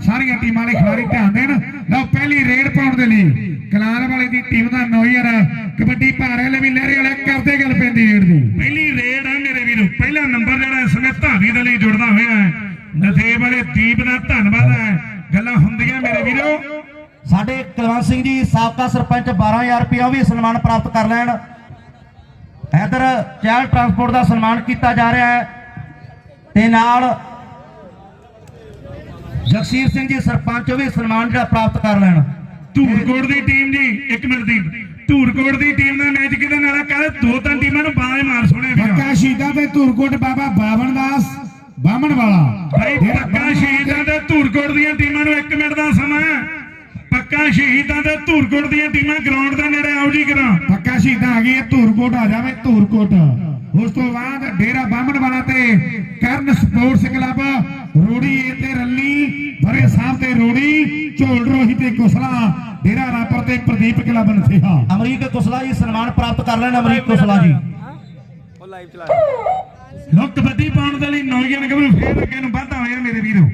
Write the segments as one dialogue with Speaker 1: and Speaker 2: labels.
Speaker 1: ਸਾਰੀਆਂ ਟੀਮਾਂ ਵਾਲੇ ਖਿਡਾਰੀ ਧਿਆਨ ਦੇਣ। ਲਓ ਪਹਿਲੀ ਰੇਡ ਪਾਉਣ ਦੇ ਲਈ ਕਲਾਲ ਵਾਲੇ ਦੀ ਟੀਮ ਦਾ ਨੌਜਰ ਕਬੱਡੀ ਭਾਰੇ ਵਾਲੇ ਵੀ ਲਹਿਰੇ ਵਾਲੇ ਕਰਦੇ ਗੱਲ ਪੈਂਦੀ ਰੇਡ ਦੀ।
Speaker 2: ਪਹਿਲੀ ਰੇਡ ਹੈ ਮੇਰੇ ਵੀਰੋ। ਪਹਿਲਾ ਨੰਬਰ ਜਿਹੜਾ ਇਸ ਸਮੇਂ ਧਾਰੀ ਦੇ ਲਈ ਜੁੜਦਾ ਹੋਇਆ ਹੈ। ਨਥੇਬ ਵਾਲੇ ਦੀਪ ਦਾ ਧੰਨਵਾਦ ਹੈ। ਗੱਲਾਂ ਹੁੰਦੀਆਂ ਮੇਰੇ ਵੀਰੋ।
Speaker 3: ਸਾਡੇ ਕੁਲਵੰਤ ਸਿੰਘ ਜੀ ਸਾਬਕਾ ਸਰਪੰਚ 12000 ਰੁਪਇਆ ਵੀ ਸਨਮਾਨ ਪ੍ਰਾਪਤ ਕਰ ਲੈਣ। ਇਧਰ ਚੈਲ ਟਰਾਂਸਪੋਰਟ ਦਾ ਸਨਮਾਨ ਕੀਤਾ ਜਾ ਰਿਹਾ ਹੈ। ਤੇ ਨਾਲ ਜਗਸੀਰ ਸਿੰਘ ਜੀ ਸਰਪੰਚ ਵੀ ਸਨਮਾਨ ਜਿਹੜਾ ਪ੍ਰਾਪਤ ਕਰ ਲੈਣ।
Speaker 2: ਧੂਰਕੋਟ ਦੀ ਟੀਮ ਜੀ ਇੱਕ ਮਿੰਟ ਦੀ ਧੂਰਕੋਟ ਦੀ ਟੀਮ ਦਾ ਮੈਚ ਕਿਹਦੇ ਨਾਲ ਹੈ ਕਹਿੰਦੇ ਦੋ ਤਿੰਨ ਟੀਮਾਂ ਨੂੰ ਬਾਹਰ ਮਾਰ ਸੁਣੇ ਵੀਰ
Speaker 1: ਪੱਕਾ ਸ਼ਹੀਦਾਂ ਤੇ ਧੂਰਕੋਟ ਬਾਬਾ ਬਾਵਨ ਦਾਸ ਬਾਮਣ ਵਾਲਾ।
Speaker 2: ਭਾਈ ਪੱਕਾ ਸ਼ਹੀਦਾਂ ਤੇ ਧੂਰਕੋਟ ਦੀਆਂ ਟੀਮਾਂ ਨੂੰ 1 ਮਿੰਟ ਦਾ ਸਮਾਂ। ਪੱਕਾ ਸ਼ਹੀਦਾਂ ਤੇ ਧੂਰਕੋਟ ਦੀਆਂ ਟੀਮਾਂ ਗਰਾਊਂਡ ਦੇ ਨੇੜੇ ਆਓ ਜੀ ਕਰਾਂ।
Speaker 1: ਪੱਕਾ ਸ਼ਹੀਦਾਂ ਆ ਗਈ ਧੂਰਕੋਟ ਆ ਜਾਵੇ ਧੂਰਕੋਟ। ਉਸ ਤੋਂ ਬਾਅਦ ਡੇਰਾ ਬਾਮਣ ਵਾਲਾ ਤੇ ਕਰਨ ਸਪੋਰਟਸ ਕਲੱਬ ਰੋੜੀ ਤੇ ਰੱਲੀ ਭਰੇ ਸਾਹਿਬ ਤੇ ਰੋੜੀ ਝੋਲ ਰੋਹੀ ਤੇ ਕੁਸਲਾ ਡੇਰਾ ਰਾਪਰ ਤੇ ਪ੍ਰਦੀਪ ਕਲੱਬ ਨਥੇਹਾ
Speaker 3: ਅਮਰੀਕ ਕੁਸਲਾ ਜੀ ਸਨਮਾਨ ਪ੍ਰਾਪਤ ਕਰ ਲੈਣ ਅਮਰੀਕ ਕੁਸਲਾ ਜੀ।
Speaker 2: ਲੋਕ ਕਬੱਡੀ ਪਾਉਣ ਦੇ ਲਈ ਨੌਜਵਾਨ ਗੱਭਰੂ ਫੇਰ ਅੱਗੇ ਨੂੰ ਵਧਦਾ ਹੋਇਆ ਮੇਰੇ ਵੀਰੋ।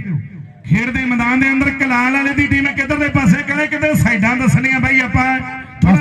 Speaker 2: ਖੇਡ ਦੇ ਮੈਦਾਨ ਦੇ ਅੰਦਰ ਕਲਾਲ ਵਾਲੇ ਦੀ ਟੀਮ ਕਿੱਧਰ ਦੇ ਪਾਸੇ ਕਿਹੜੇ ਕਿਤੇ ਸਾਈਡਾਂ ਦੱਸਣੀਆਂ ਬਾਈ ਆਪਾਂ। ਥੋੜਾ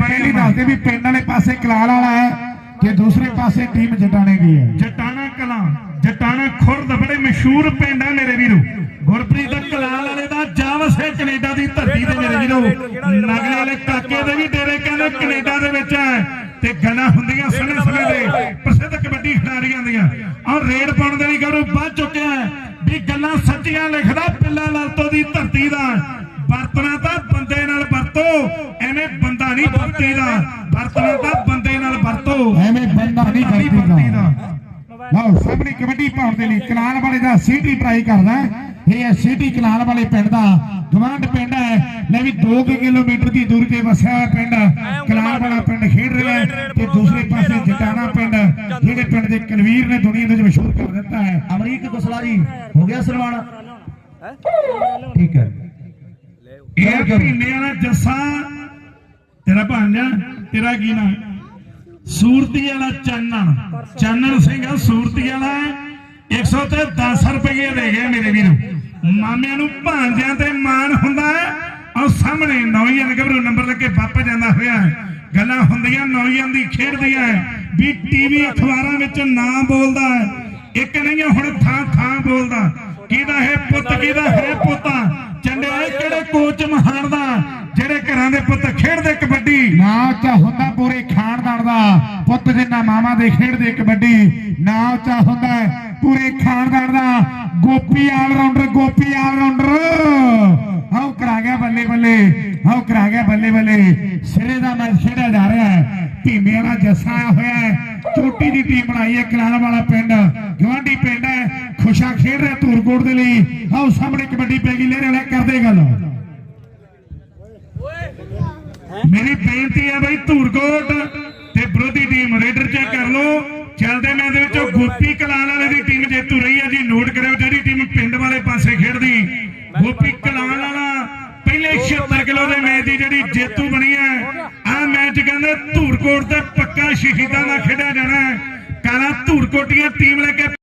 Speaker 1: ਪਹਿਲੀ ਦੱਸਦੇ ਵੀ ਪਿੰਡ ਵਾਲੇ ਪਾਸੇ ਕਲਾਲ ਵਾਲਾ ਹੈ। ਤੇ ਦੂਸਰੇ ਪਾਸੇ ਟੀਮ ਜਟਾਣੇ ਦੀ ਹੈ।
Speaker 2: ਜਟਾਣਾ ਕਲਾਂ, ਜਟਾਣਾ ਖੁਰਦ ਬੜੇ ਮਸ਼ਹੂਰ ਪਿੰਡ ਆ ਮੇਰੇ ਵੀਰੋ। ਗੁਰਪ੍ਰੀਤ ਕਲਾਲ ਵਾਲੇ ਦਾ ਜਾਵਸੇ ਕੈਨੇਡਾ ਦੀ ਧਰਤੀ ਤੇ ਮੇਰੇ ਵੀਰੋ। ਨਗਲੇ ਵਾਲੇ ਕਾਕੇ ਦੇ ਵੀ ਡੇਰੇ ਕਹਿੰਦੇ ਕੈਨੇਡਾ ਦੇ ਵਿੱਚ ਹੈ। ਤੇ ਗੱਲਾਂ ਹੁੰਦੀਆਂ ਸਮੇਂ ਸਮੇਂ ਦੇ ਪ੍ਰਸਿੱਧ ਕਬੱਡੀ ਖਿਡਾਰੀਆਂ ਦੀਆਂ। ਔਰ ਰੇਡ ਪਾਉਣ ਦੇ ਲਈ ਗਰੂ ਵੱਧ ਚੁੱਕਿਆ ਵੀ ਗੱਲਾਂ ਸੱਚੀਆਂ ਲਿਖਦਾ ਪਿੱਲਾ ਲਾਲਤੋ ਦੀ ਧਰਤੀ ਦਾ। ਵਰਤਣਾ ਤਾਂ ਬੰਦੇ ਨਾਲ ਵਰਤੋ, ਐਵੇਂ ਬੰਦਾ ਨਹੀਂ ਵਰਤੀਦਾ। ਵਰਤਣਾ ਤਾਂ ਵਰਤੋ
Speaker 1: ਐਵੇਂ ਬੰਦਾ ਨਹੀਂ ਕਰਦੀ ਦਾ ਲਓ ਸਾਹਮਣੇ ਕਬੱਡੀ ਪਾਉਣ ਦੇ ਲਈ ਕਨਾਲ ਵਾਲੇ ਦਾ ਸਿਟੀ ਟਰਾਈ ਕਰਦਾ ਹੈ। ਇਹ ਹੈ ਸਿਟੀ ਕਨਾਲ ਵਾਲੇ ਪਿੰਡ ਦਾ ਗਵਾਂਡ ਪਿੰਡ ਹੈ। ਲੈ ਵੀ 2 ਕਿਲੋਮੀਟਰ ਦੀ ਦੂਰੀ ਤੇ ਵਸਿਆ ਹੋਇਆ ਪਿੰਡ ਕਨਾਲ ਵਾਲਾ ਪਿੰਡ ਖੇਡ ਰਿਹਾ ਹੈ ਤੇ ਦੂਸਰੇ ਪਾਸੇ ਜਟਾਣਾ ਪਿੰਡ ਜਿਹੜੇ ਪਿੰਡ ਦੇ ਕਲਵੀਰ ਨੇ ਦੁਨੀਆ ਦੇ ਵਿੱਚ ਮਸ਼ਹੂਰ ਕਰ ਦਿੱਤਾ ਹੈ।
Speaker 3: ਅਮਰੀਕ ਕੁਸਲਾ ਜੀ ਹੋ ਗਿਆ ਸਨਮਾਨ? ਠੀਕ ਹੈ।
Speaker 2: ਇਹ ਮਹੀਨੇ ਵਾਲਾ ਜੱਸਾ ਤੇਰਾ ਭਾਂਜਾ ਤੇਰਾ ਕੀ ਨਾਮ? ਸੂਰਤੀ ਵਾਲਾ ਚਾਨਣ। ਚਾਨਣ ਸਿੰਘ ਆ, ਸੂਰਤੀ ਵਾਲਾ 100 ਤੇ 10 ਰੁਪਏ ਦੇ ਗਏ ਮੇਰੇ ਵੀਰੋ। ਮਾਮਿਆਂ ਨੂੰ ਭਾਂਜਿਆਂ ਤੇ ਮਾਣ ਹੁੰਦਾ ਹੈ। ਔਰ ਸਾਹਮਣੇ ਨੌਜਵਾਨ ਗੱਭਰੂ ਨੰਬਰ ਲੈ ਕੇ ਜਾਂਦਾ ਹੋਇਆ ਗੱਲਾਂ ਹੁੰਦੀਆਂ, ਨੌਜਵਾਨ ਦੀ ਖੇਡਦੀਆਂ ਹੈ। ਵੀ ਟੀਵੀ ਅਖਬਾਰਾਂ ਵਿੱਚ ਨਾ ਬੋਲਦਾ ਹੈ। ਇੱਕ ਨਹੀਂ ਹੁਣ ਥਾਂ ਥਾਂ ਬੋਲਦਾ। ਕਿਹਦਾ ਹੈ ਪੁੱਤ, ਕਿਹਦਾ ਹੈ ਪੁੱਤਾ ਚੰਡਿਆ ਕਿਹੜੇ ਕੋਚ ਮਹਾਨ ਦਾ ਜਿਹੜੇ ਘਰਾਂ ਦੇ ਪੁੱਤ ਖੇਡਦੇ ਕਬੱਡੀ
Speaker 1: ਨਾ ਉੱਚਾ ਹੁੰਦਾ ਪੂਰੇ ਖਾਨਦਾਨ ਦਾ ਪੁੱਤ ਜਿੰਨਾ ਮਾਮਾ ਦੇ ਖੇਡਦੇ ਕਬੱਡੀ ਨਾ ਉੱਚਾ ਹੁੰਦਾ ਪੂਰੇ ਖਾਨਦਾਨ ਦਾ Gopi all rounder Gopi all rounder how ਕਰਾ ਗਿਆ ਬੱਲੇ ਬੱਲੇ ਹਾਉ ਕਰਾ ਗਿਆ ਬੱਲੇ ਬੱਲੇ। ਸਿਰੇ ਦਾ ਮੈਚ ਖੇਡਿਆ ਜਾ ਰਿਹਾ ਹੈ। ਭੀਮੇ ਵਾਲਾ ਜੱਸਾ ਆਇਆ ਹੋਇਆ ਹੈ। ਚੋਟੀ ਦੀ ਟੀਮ ਬਣਾਈ ਹੈ ਕਲਾਲ ਵਾਲਾ ਪਿੰਡ। ਗਵਾਂਢੀ ਪਿੰਡ ਹੈ। ਖੁਸ਼ਾ ਖੇਡ ਰਿਹਾ ਧੂਰਕੋਟ ਦੇ ਲਈ। ਹਾਉ ਸਾਹਮਣੇ ਕਬੱਡੀ ਪੈ ਗਈ। ਲਹਿਰੇ ਵਾਲਾ ਕਰਦੇ ਗੱਲ।
Speaker 2: ਮੇਰੀ ਬੇਨਤੀ ਹੈ ਬਈ ਧੂਰਕੋਟ ਤੇ ਵਿਰੋਧੀ ਟੀਮ ਰੇਡਰ ਚੈੱਕ ਕਰ ਲਓ ਚੱਲਦੇ ਮੈਚ ਦੇ ਵਿੱਚੋਂ ਗੋਪੀ ਕਲਾਲ ਵਾਲੇ ਦੀ ਟੀਮ ਜੇਤੂ ਰਹੀ ਹੈ ਜੀ। ਨੋਟ ਕਰਿਓ ਜਿਹੜੀ ਟੀਮ ਪਿੰਡ ਵਾਲੇ ਪਾਸੇ ਖੇਡਦੀ। ਗੋਪੀ ਕਲਾਲ ਵਾਲਾ, ਪਹਿਲੇ 76 ਕਿਲੋ ਦੇ ਮੈਚ ਦੀ ਜਿਹੜੀ ਜੇਤੂ ਬਣੀ ਹੈ, ਆਹ ਮੈਚ ਕਹਿੰਦੇ ਧੂਰਕੋਟ ਤੇ ਪੱਕਾ ਸ਼ਹੀਦਾਂ ਦਾ ਖੇਡਿਆ ਜਾਣਾ ਹੈ। ਕਾਲਾ ਧੂਰਕੋਟੀਆਂ ਟੀਮ ਲੈ ਕੇ